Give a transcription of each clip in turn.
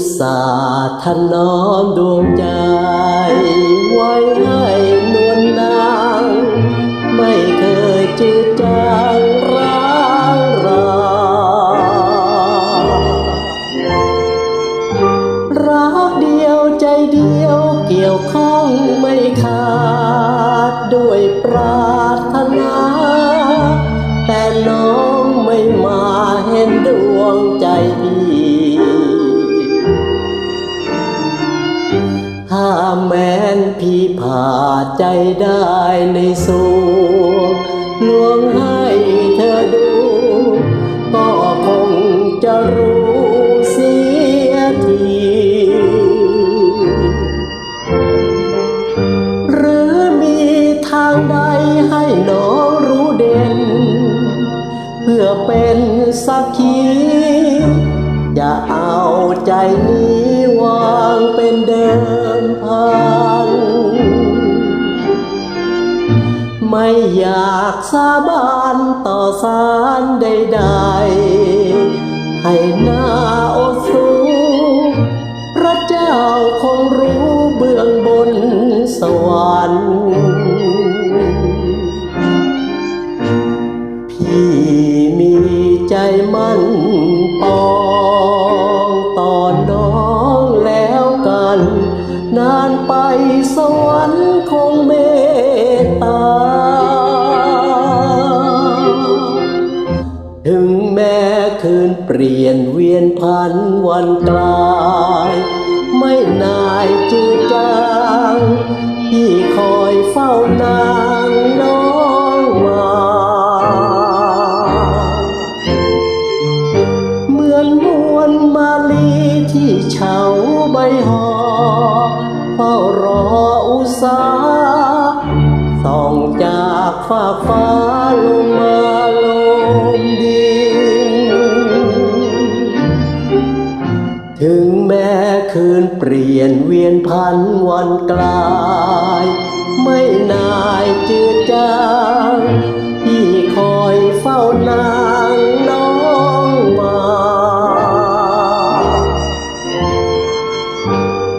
ตส่าห์ถนอมดวงใจไว้ ถ้าแม้นพี่ผ่าใจได้ในสูงลวงให้เธอดู ก็คงจะรู้เสียทีหรือมีทางใดให้น้องรู้เด่น เพื่อเป็นสักขีจะเอาใจนี้วางเป็นเดิม ไม่อยากสาบานต่อสารใดๆ ให้หน้าโอสูพระเจ้าคงรู้เบื้องบนสวรรค์พี่มีใจมั่นปองต่อน้องแล้วกัน นานไปสวรรค์คงเม ปลี่ยนเวียนพันวันกลาย ไม่นายจืดจางพี่คอยเฝ้านางน้องมา เหมือนมวลมาลีที่เฉาใบหอเฝ้ารออุตสาห์ส่องจากฟ้าฟ้า ลี่ยนเวียนพันวันกลาย ไม่นายจืดจางพี่คอยเฝ้านางน้องมา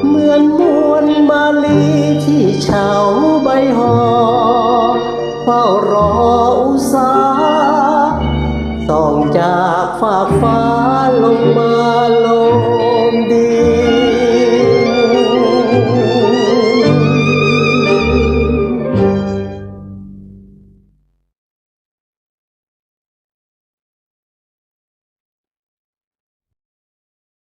เหมือนมวลมาลีที่เฉาใบหอเฝ้ารออุสาส่องจากฟากฟ้าลงมาลงดิ